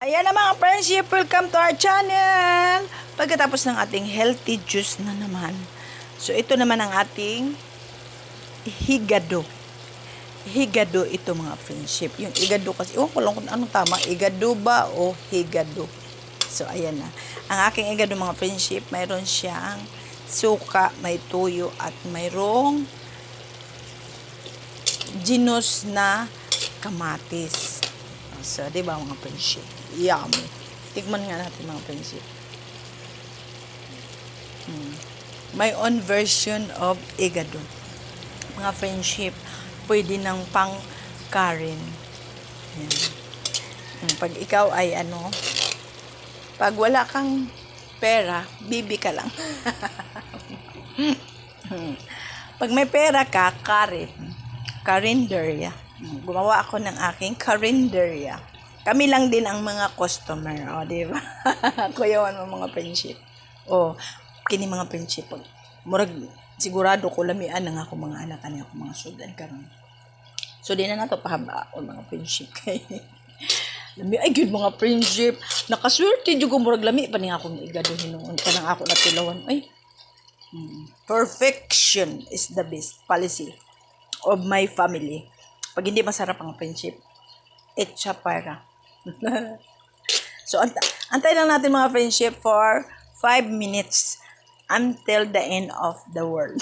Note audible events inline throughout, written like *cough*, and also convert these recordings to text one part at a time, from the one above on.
Ayan na mga friendship, welcome to our channel! Pagkatapos ng ating healthy juice na naman. So ito naman ang ating higado. Higado ito mga friendship. Yung higado kasi, iwan ko lang kung anong tama, higado ba o higado. So ayan na. Ang aking higado mga friendship, mayroon siyang suka, may tuyo at mayroong genus na kamatis. Di ba mga friendship? Yummy. Tikman nga natin mga friendship. Hmm. My own version of igado. Mga friendship, pwede ng pang Karen. Yan. Hmm, Pag ikaw ay ano, pag wala kang pera, bibi ka lang. *laughs* Hmm. Pag may pera ka, Karen. Karinderya. Gumawa ako ng aking karinderya. Kami lang din ang mga customer. O, di ba? *laughs* Kuyawan mo mga friendship. O, kini mga friendship. Murag, sigurado ko lamian ng ako mga anak ani ako mga sudan karon. So, di na nato pahaba o mga friendship kay. *laughs* lami ay good mga friendship. Nakaswerte jud ko murag lami pa ni akong igado hinuon kanang ako na tilawan. Ay, perfection is the best policy of my family. Pag hindi masarap ang friendship, etcha para. *laughs* so, ant- antay lang natin mga friendship for 5 minutes until the end of the world.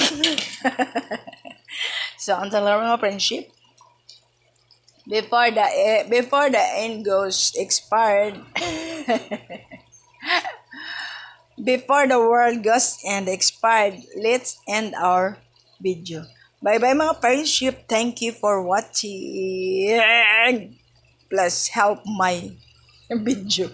*laughs* so, antay lang mga friendship. Before the e- before the end goes expired, *laughs* before the world goes and expired, let's end our video. Bye-bye mga friendship. Thank you for watching. Plus help my video.